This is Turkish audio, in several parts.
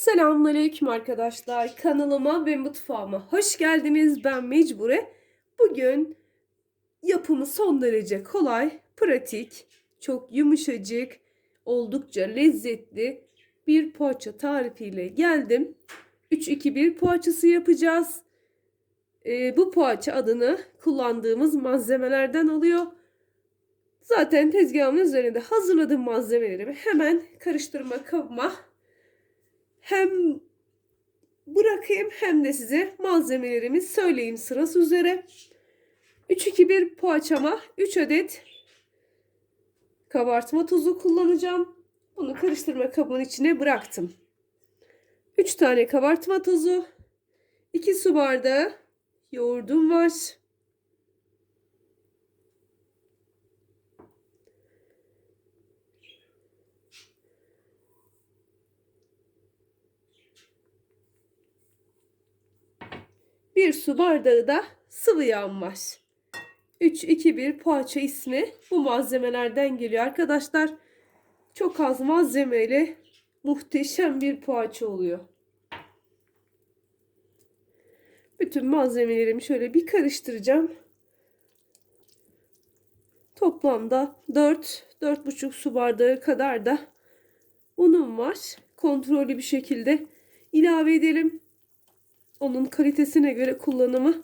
Selamünaleyküm arkadaşlar. Kanalıma ve mutfağıma hoş geldiniz. Ben Mecbure. Bugün yapımı son derece kolay, pratik, çok yumuşacık, oldukça lezzetli bir poğaça tarifiyle geldim. 3-2-1 poğaçası yapacağız. Ee, bu poğaça adını kullandığımız malzemelerden alıyor. Zaten tezgahımın üzerinde hazırladığım malzemelerimi hemen karıştırma kabıma hem bırakayım hem de size malzemelerimi söyleyeyim sırası üzere. 3-2-1 poğaçama 3 adet kabartma tozu kullanacağım. Bunu karıştırma kabının içine bıraktım. 3 tane kabartma tozu, 2 su bardağı yoğurdum var. Bir su bardağı da sıvı yağım var. 3-2-1 poğaça ismi bu malzemelerden geliyor arkadaşlar. Çok az malzemeyle muhteşem bir poğaça oluyor. Bütün malzemelerimi şöyle bir karıştıracağım. Toplamda 4-4,5 su bardağı kadar da unum var. Kontrollü bir şekilde ilave edelim onun kalitesine göre kullanımı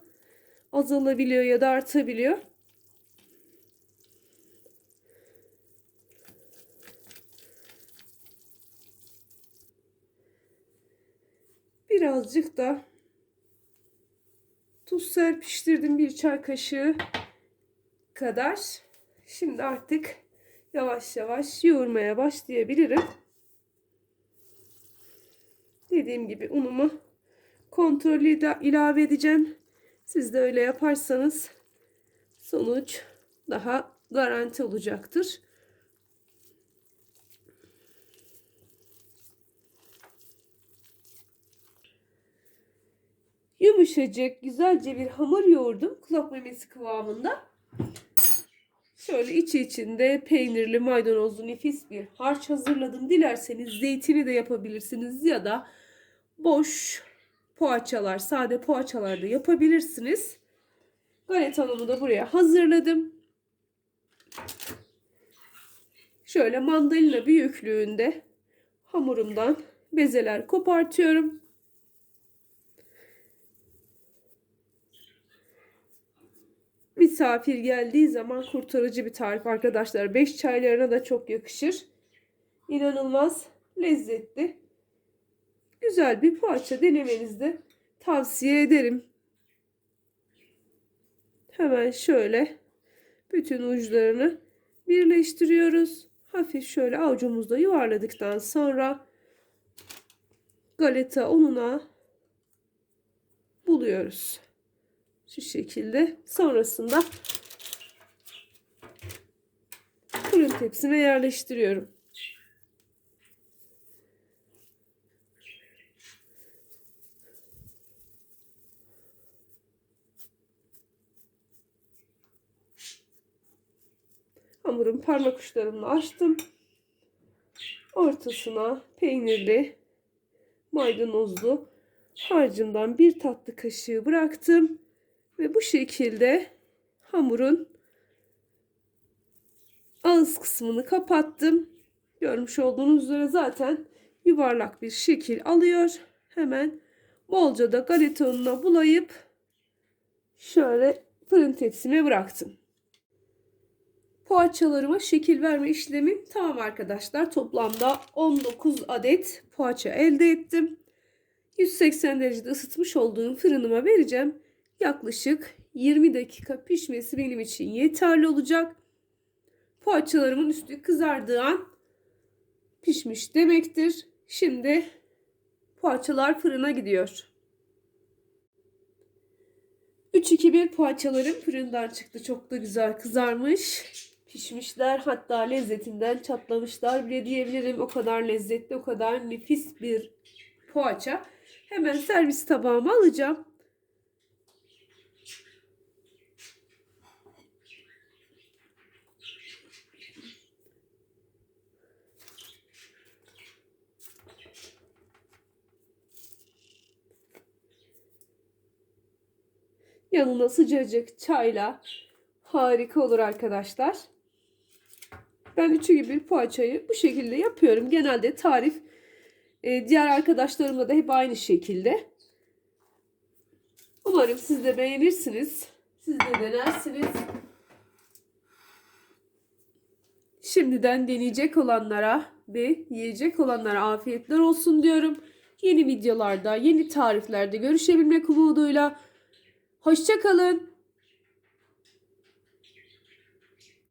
azalabiliyor ya da artabiliyor. Birazcık da tuz serpiştirdim bir çay kaşığı kadar. Şimdi artık yavaş yavaş yoğurmaya başlayabilirim. Dediğim gibi unumu kontrollü de ilave edeceğim. Siz de öyle yaparsanız sonuç daha garanti olacaktır. Yumuşacık, güzelce bir hamur yoğurdum. Kulak memesi kıvamında. Şöyle içi içinde peynirli, maydanozlu nefis bir harç hazırladım. Dilerseniz zeytini de yapabilirsiniz ya da boş poğaçalar, sade poğaçalar da yapabilirsiniz. Galetalamı da buraya hazırladım. Şöyle mandalina büyüklüğünde hamurumdan bezeler kopartıyorum. Misafir geldiği zaman kurtarıcı bir tarif arkadaşlar. 5 çaylarına da çok yakışır. İnanılmaz lezzetli güzel bir poğaça denemenizi tavsiye ederim. Hemen şöyle bütün uçlarını birleştiriyoruz. Hafif şöyle avucumuzda yuvarladıktan sonra galeta ununa buluyoruz. Şu şekilde. Sonrasında fırın tepsime yerleştiriyorum. Hamurun parmak uçlarımla açtım. Ortasına peynirli, maydanozlu harcından bir tatlı kaşığı bıraktım. Ve bu şekilde hamurun ağız kısmını kapattım. Görmüş olduğunuz üzere zaten yuvarlak bir şekil alıyor. Hemen bolca da galeta ununa bulayıp şöyle fırın tepsime bıraktım. Poğaçalarıma şekil verme işlemim tamam arkadaşlar. Toplamda 19 adet poğaça elde ettim. 180 derecede ısıtmış olduğum fırınıma vereceğim. Yaklaşık 20 dakika pişmesi benim için yeterli olacak. Poğaçalarımın üstü kızardığı an pişmiş demektir. Şimdi poğaçalar fırına gidiyor. 3-2-1 poğaçalarım fırından çıktı. Çok da güzel kızarmış pişmişler hatta lezzetinden çatlamışlar bile diyebilirim. O kadar lezzetli, o kadar nefis bir poğaça. Hemen servis tabağıma alacağım. Yanına sıcacık çayla harika olur arkadaşlar. Ben üçü gibi poğaçayı bu şekilde yapıyorum. Genelde tarif e, diğer arkadaşlarımla da hep aynı şekilde. Umarım siz de beğenirsiniz. Siz de denersiniz. Şimdiden deneyecek olanlara ve yiyecek olanlara afiyetler olsun diyorum. Yeni videolarda, yeni tariflerde görüşebilmek umuduyla. Hoşçakalın.